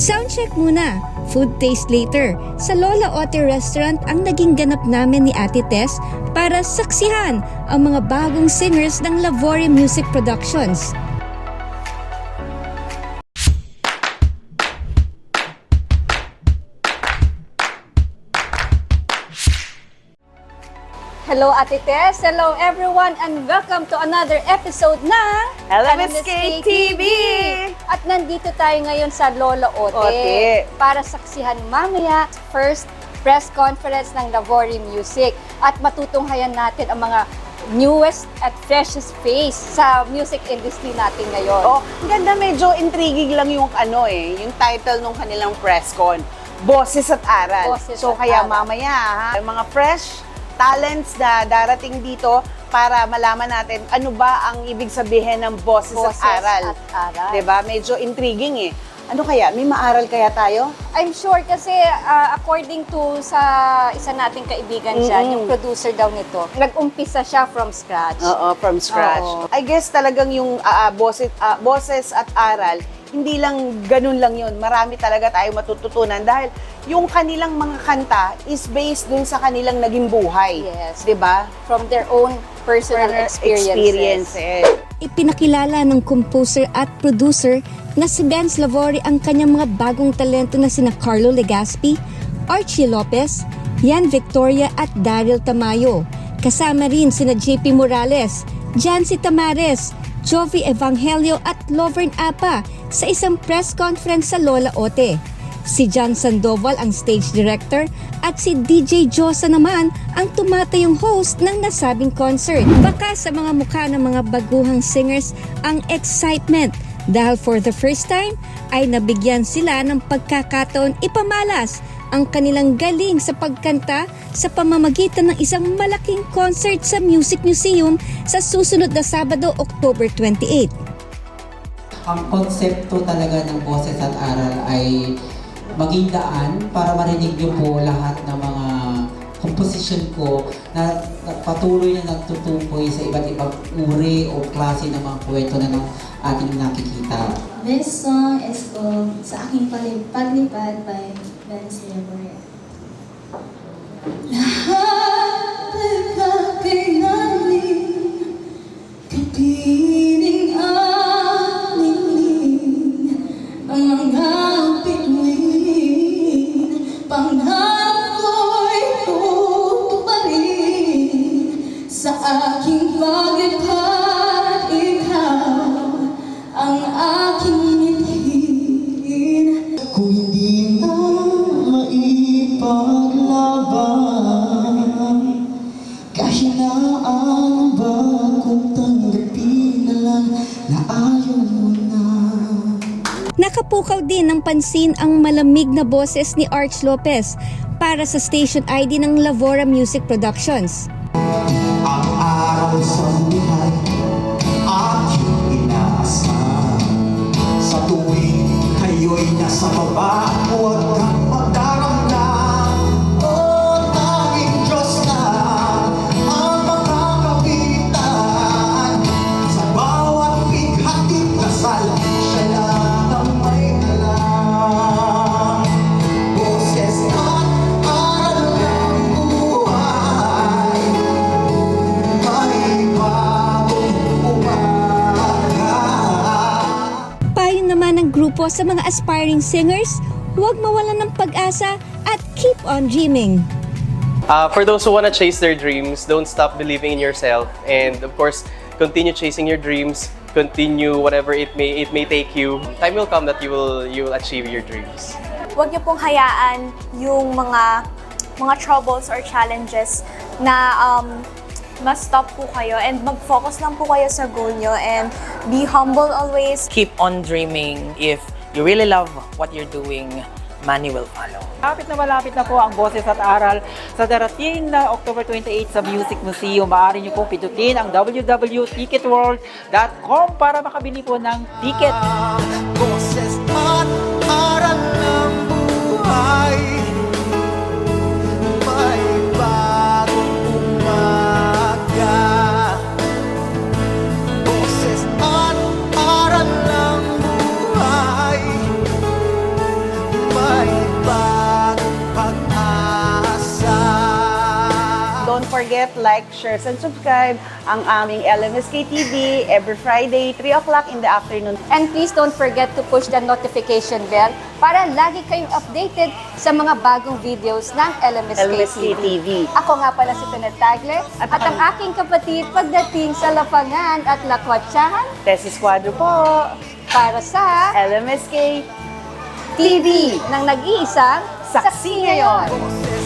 Soundcheck muna, food taste later. Sa Lola Ote Restaurant ang naging ganap namin ni Ate Tess para saksihan ang mga bagong singers ng Lavori Music Productions. Hello Ate Tess, hello everyone and welcome to another episode ng KTV! KTV! At nandito tayo ngayon sa Lola Ote, Ote. para saksihan mamaya first press conference ng Lavori Music at matutunghayan natin ang mga newest at freshest face sa music industry natin ngayon. Oh, ang ganda medyo intriguing lang yung ano eh, yung title nung kanilang press con. Boses at Aral. Boses so at kaya Aral. mamaya ha, yung mga fresh talents na darating dito para malaman natin ano ba ang ibig sabihin ng boses, Boses at aral. at aral. 'Di ba? Medyo intriguing eh. Ano kaya? May maaral kaya tayo? I'm sure kasi ah, according to sa isa nating kaibigan dyan, Mm-mm. yung producer daw nito, nag-umpisa siya from scratch. Oo, from scratch. Oo. I guess talagang yung ah, boses, ah, boses at aral, hindi lang ganun lang yun. Marami talaga tayo matututunan dahil yung kanilang mga kanta is based dun sa kanilang naging buhay. Yes. 'Di ba? From their own personal experiences. Experiences. Ipinakilala ng composer at producer na si Benz Lavori ang kanyang mga bagong talento na sina Carlo Legaspi, Archie Lopez, Yan Victoria at Daryl Tamayo. Kasama rin sina JP Morales, Jancy Tamares, Jovi Evangelio at Lovern Apa sa isang press conference sa Lola Ote. Si John Sandoval ang stage director at si DJ Josa naman ang tumatayong host ng nasabing concert. Baka sa mga mukha ng mga baguhang singers ang excitement dahil for the first time ay nabigyan sila ng pagkakataon ipamalas ang kanilang galing sa pagkanta sa pamamagitan ng isang malaking concert sa Music Museum sa susunod na Sabado, October 28. Ang konsepto talaga ng boses at aral ay maging daan para marinig niyo po lahat ng mga composition ko na, na patuloy na nagtutukoy sa iba't ibang uri o klase ng mga kwento na ng ating nakikita. This song is called Sa Aking Paglipad by Leopold. Lahat na ayaw mo na Nakapukaw din ng pansin ang malamig na boses ni Arch Lopez para sa station ID ng Lavora Music Productions. Ang araw sa buhay aking inaasahan Sa tuwing kayo'y nasa baba sa mga aspiring singers, huwag mawalan ng pag-asa at keep on dreaming. Uh, for those who want to chase their dreams, don't stop believing in yourself, and of course, continue chasing your dreams. Continue whatever it may it may take you. Time will come that you will you will achieve your dreams. huwag niyo pong hayaan yung mga mga troubles or challenges na um, ma-stop po kayo and mag-focus lang po kayo sa goal niyo and be humble always. keep on dreaming. If you really love what you're doing, money will follow. Malapit na malapit na po ang Boses at Aral sa darating na October 28 sa Music Museum. Maaari niyo pong pindutin ang www.ticketworld.com para makabili po ng ticket. Boses forget, like, share, and subscribe ang aming LMSK TV every Friday, 3 o'clock in the afternoon. And please don't forget to push the notification bell para lagi kayong updated sa mga bagong videos ng LMSK, LMSK TV. Ako nga pala si Tenet Tagle at, At ang aking kapatid pagdating sa lapangan at lakwatsahan Tessie Squadro po, para sa LMSK TV ng nag-iisang Saksi Ngayon.